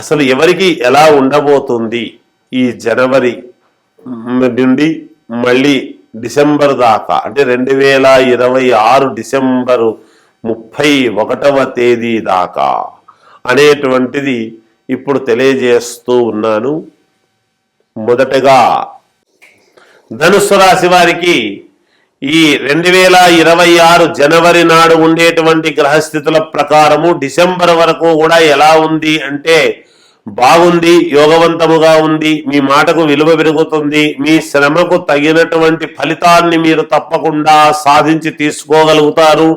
అసలు ఎవరికి ఎలా ఉండబోతుంది ఈ జనవరి నుండి మళ్ళీ డిసెంబర్ దాకా? అంటే రెండు వేల ఇరవై ఆరు డిసెంబరు ముప్పై ఒకటవ తేదీ దాకా అనేటువంటిది ఇప్పుడు తెలియజేస్తూ ఉన్నాను. మొదటగా ధనుస్సు రాశి వారికి ఈ రెండు వేల ఇరవై ఆరు జనవరి నాడు ఉండేటువంటి గ్రహస్థితుల ప్రకారము డిసెంబర్ వరకు కూడా ఎలా ఉంది అంటే బాగుంది యోగవంతముగా ఉంది మీ మాటకు విలువ పెరుగుతుంది మీ శ్రమకు తగినటువంటి ఫలితాన్ని మీరు తప్పకుండా సాధించి తీసుకోగలుగుతారు.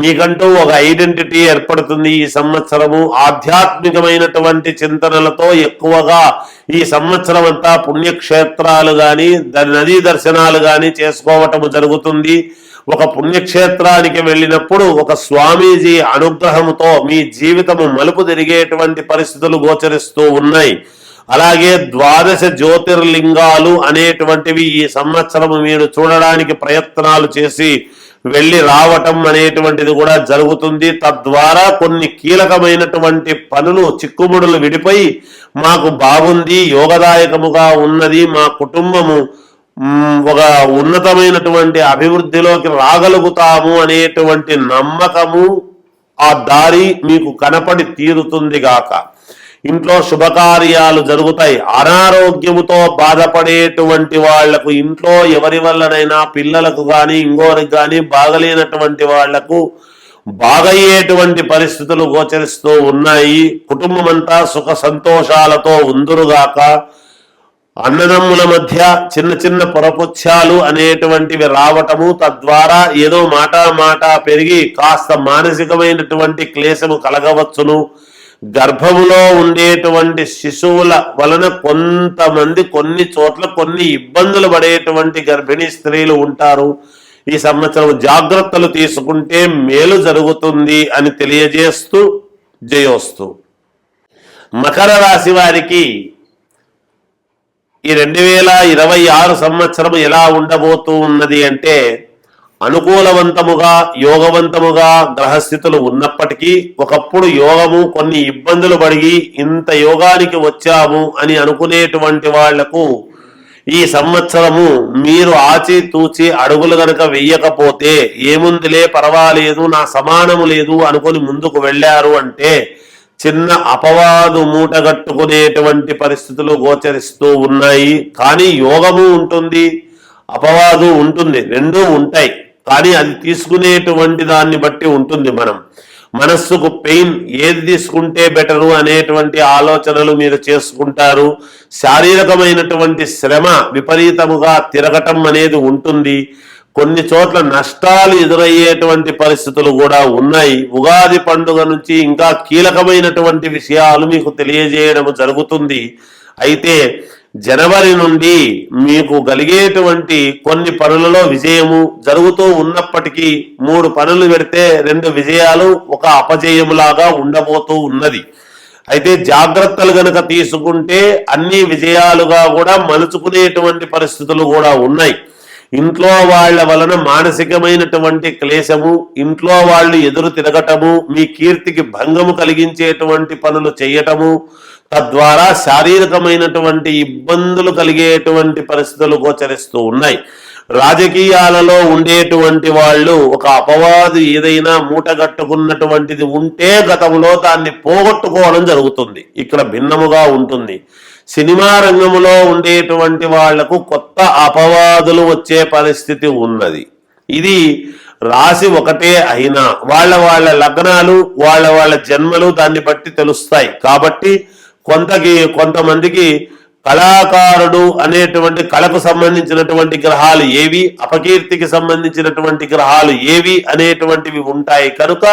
మీకంటూ ఒక ఐడెంటిటీ ఏర్పడుతుంది ఈ సంవత్సరము. ఆధ్యాత్మికమైనటువంటి చింతనలతో ఎక్కువగా ఈ సంవత్సరం అంతా పుణ్యక్షేత్రాలు కానీ నదీ దర్శనాలు కానీ చేసుకోవటము జరుగుతుంది. ఒక పుణ్యక్షేత్రానికి వెళ్ళినప్పుడు ఒక స్వామీజీ అనుగ్రహముతో మీ జీవితము మలుపు తిరిగేటువంటి పరిస్థితులు గోచరిస్తూ ఉన్నాయి. అలాగే ద్వాదశ జ్యోతిర్లింగాలు అనేటువంటివి ఈ సంవత్సరము మీరు చూడడానికి ప్రయత్నాలు చేసి వెళ్ళి రావటం అనేటువంటిది కూడా జరుగుతుంది. తద్వారా కొన్ని కీలకమైనటువంటి పనులు చిక్కుముడులు విడిపోయి మాకు బాగుంది యోగదాయకముగా ఉన్నది మా కుటుంబము ఒక ఉన్నతమైనటువంటి అభివృద్ధిలోకి రాగలుగుతాము అనేటువంటి నమ్మకము ఆ దారి మీకు కనపడి తీరుతుంది గాక. ఇంట్లో శుభకార్యాలు జరుగుతాయి. అనారోగ్యముతో బాధపడేటువంటి వాళ్ళకు ఇంట్లో ఎవరి వల్లనైనా పిల్లలకు కానీ ఇంకోరికి కానీ బాగలేనటువంటి వాళ్ళకు బాగయ్యేటువంటి పరిస్థితులు గోచరిస్తూ ఉన్నాయి. కుటుంబం అంతా సుఖ సంతోషాలతో ఉందురుగాక. అన్నదమ్ముల మధ్య చిన్న చిన్న పొరపుచ్చాలు అనేటువంటివి రావటము తద్వారా ఏదో మాట మాట పెరిగి కాస్త మానసికమైనటువంటి క్లేశము కలగవచ్చును. గర్భములో ఉండేటువంటి శిశువుల వలన కొంతమంది కొన్ని చోట్ల కొన్ని ఇబ్బందులు పడేటువంటి గర్భిణీ స్త్రీలు ఉంటారు. ఈ సంవత్సరం జాగ్రత్తలు తీసుకుంటే మేలు జరుగుతుంది అని తెలియజేస్తూ జయోస్తు. మకర రాశి వారికి ఈ రెండు వేల ఇరవై ఆరు సంవత్సరం ఎలా ఉండబోతూ ఉన్నది అంటే అనుకూలవంతముగా యోగవంతముగా గ్రహస్థితులు ఉన్నప్పటికీ ఒకప్పుడు యోగము కొన్ని ఇబ్బందులు పడిగి ఇంత యోగానికి వచ్చాము అని అనుకునేటువంటి వాళ్ళకు ఈ సంవత్సరము మీరు ఆచి తూచి అడుగులు గనక వెయ్యకపోతే ఏముందిలే పర్వాలేదు నా సమానము లేదు అనుకొని ముందుకు వెళ్ళారు అంటే చిన్న అపవాదు మూటగట్టుకునేటువంటి పరిస్థితులు గోచరిస్తూ ఉన్నాయి. కానీ యోగము ఉంటుంది అపవాదు ఉంటుంది రెండూ ఉంటాయి. కానీ అది తీసుకునేటువంటి దాన్ని బట్టి ఉంటుంది మనం. మనస్సుకు పెయిన్ ఏది తీసుకుంటే బెటరు అనేటువంటి ఆలోచనలు మీరు చేసుకుంటారు. శారీరకమైనటువంటి శ్రమ విపరీతముగా తిరగటం అనేది ఉంటుంది. కొన్ని చోట్ల నష్టాలు ఎదురయ్యేటువంటి పరిస్థితులు కూడా ఉన్నాయి. ఉగాది పండుగ నుంచి ఇంకా కీలకమైనటువంటి విషయాలు మీకు తెలియజేయడం జరుగుతుంది. అయితే జనవరి నుండి మీకు కలిగేటువంటి కొన్ని పనులలో విజయము జరుగుతూ ఉన్నప్పటికీ మూడు పనులు పెడితే రెండు విజయాలు ఒక అపజయములాగా ఉండబోతూ ఉన్నది. అయితే జాగ్రత్తలు గనక తీసుకుంటే అన్ని విజయాలుగా కూడా మలుచుకునేటువంటి పరిస్థితులు కూడా ఉన్నాయి. ఇంట్లో వాళ్ళ వలన మానసికమైనటువంటి క్లేశము ఇంట్లో వాళ్ళు ఎదురు తిరగటము మీ కీర్తికి భంగము కలిగించేటువంటి పనులు చేయటము తద్వారా శారీరకమైనటువంటి ఇబ్బందులు కలిగేటువంటి పరిస్థితులు గోచరిస్తూ ఉన్నాయి. రాజకీయాలలో ఉండేటువంటి వాళ్ళు ఒక అపవాదు ఏదైనా మూటగట్టుకున్నటువంటిది ఉంటే గతంలో దాన్ని పోగొట్టుకోవడం జరుగుతుంది. ఇక్కడ భిన్నముగా ఉంటుంది. సినిమా రంగంలో ఉండేటువంటి వాళ్ళకు కొత్త అపవాదులు వచ్చే పరిస్థితి ఉన్నది. ఇది రాశి ఒకటే అయినా వాళ్ళ వాళ్ళ లగ్నాలు వాళ్ళ వాళ్ళ జన్మలు దాన్ని బట్టి తెలుస్తాయి. కాబట్టి కొంతకి కొంతమందికి కళాకారుడు అనేటువంటి కళకు సంబంధించినటువంటి గ్రహాలు ఏవి అపకీర్తికి సంబంధించినటువంటి గ్రహాలు ఏవి అనేటువంటివి ఉంటాయి. కనుక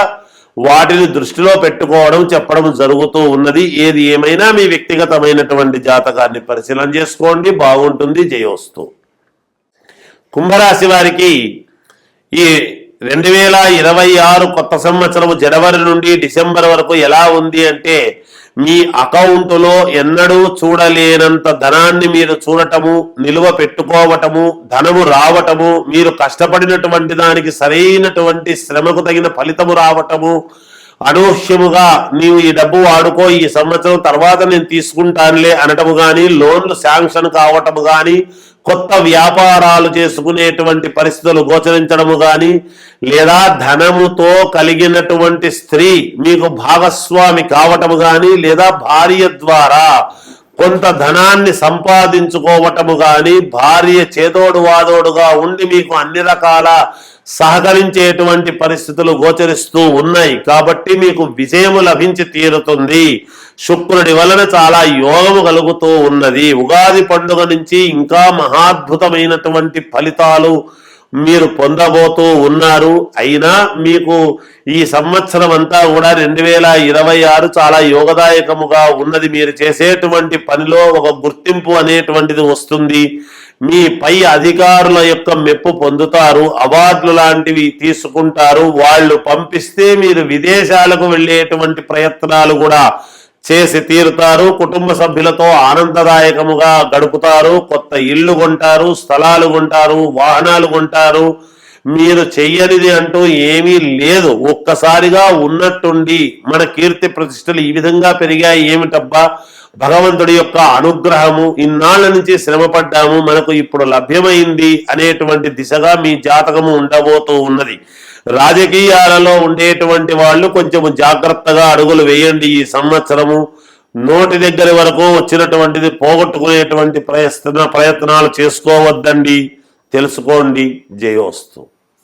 వాటిని దృష్టిలో పెట్టుకోవడం చెప్పడం జరుగుతూ ఉన్నది. ఏది ఏమైనా మీ వ్యక్తిగతమైనటువంటి జాతకాన్ని పరిశీలన చేసుకోండి. బాగుంటుంది. జయోస్తు. కుంభరాశి వారికి ఈ రెండు వేల ఇరవై ఆరు కొత్త సంవత్సరము జనవరి నుండి డిసెంబర్ వరకు ఎలా ఉంది అంటే మీ అకౌంటులో ఎన్నడూ చూడలేనంత ధనాన్ని మీరు చూడటము నిలువ పెట్టుకోవటము ధనము రావటము మీరు కష్టపడినటువంటి దానికి సరైనటువంటి శ్రమకు తగిన ఫలితము రావటము అనూహ్యముగా నీవు ఈ డబ్బు వాడుకో ఈ సంవత్సరం తర్వాత నేను తీసుకుంటానులే అనటము గాని లోన్లు శాంక్షన్ కావటము గాని కొత్త వ్యాపారాలు చేసుకునేటువంటి పరిస్థితులు గోచరించడము గాని లేదా ధనముతో కలిగినటువంటి స్త్రీ మీకు భాగస్వామి కావటము గాని లేదా భార్య ద్వారా కొంత ధనాన్ని సంపాదించుకోవటము గాని భార్య చేదోడు వాదోడుగా ఉండి మీకు అన్ని రకాల సహకరించేటువంటి పరిస్థితులు గోచరిస్తూ ఉన్నాయి. కాబట్టి మీకు విజయము లభించి తీరుతుంది. శుక్రుడి వలన చాలా యోగము కలుగుతూ ఉన్నది. ఉగాది పండుగ నుంచి ఇంకా మహాద్భుతమైనటువంటి ఫలితాలు మీరు పొందబోతూ ఉన్నారు. అయినా మీకు ఈ సంవత్సరం అంతా కూడా రెండు వేల ఇరవై ఆరు చాలా యోగదాయకముగా ఉన్నది. మీరు చేసేటువంటి పనిలో ఒక గుర్తింపు అనేటువంటిది వస్తుంది. మీ పై అధికారుల యొక్క మెప్పు పొందుతారు. అవార్డులు లాంటివి తీసుకుంటారు. వాళ్ళు పంపిస్తే మీరు విదేశాలకు వెళ్ళేటువంటి ప్రయత్నాలు కూడా చేసి తీరుతారు కుటుంబ సభ్యులతో ఆనందదాయకముగా గడుపుతారు కొత్త ఇల్లు కొంటారు స్థలాలు కొంటారు వాహనాలు కొంటారు. మీరు చెయ్యనిది అంటూ ఏమీ లేదు. ఒక్కసారిగా ఉన్నట్టుండి మన కీర్తి ప్రతిష్టలు ఈ విధంగా పెరిగాయి. ఏమిటబ్బా? భగవంతుడి యొక్క అనుగ్రహము ఇన్నాళ్ళ నుంచి శ్రమపడ్డాము మనకు ఇప్పుడు లభ్యమైంది అనేటువంటి దిశగా మీ జాతకము ఉండబోతూ ఉన్నది. రాజకీయాలలో ఉండేటువంటి వాళ్ళు కొంచెం జాగ్రత్తగా అడుగులు వేయండి ఈ సంవత్సరము. నోటి దగ్గర వరకు వచ్చినటువంటిది పోగొట్టుకునేటువంటి ప్రయత్న ప్రయత్నాలు చేసుకోవద్దండి. తెలుసుకోండి. జయోస్తు.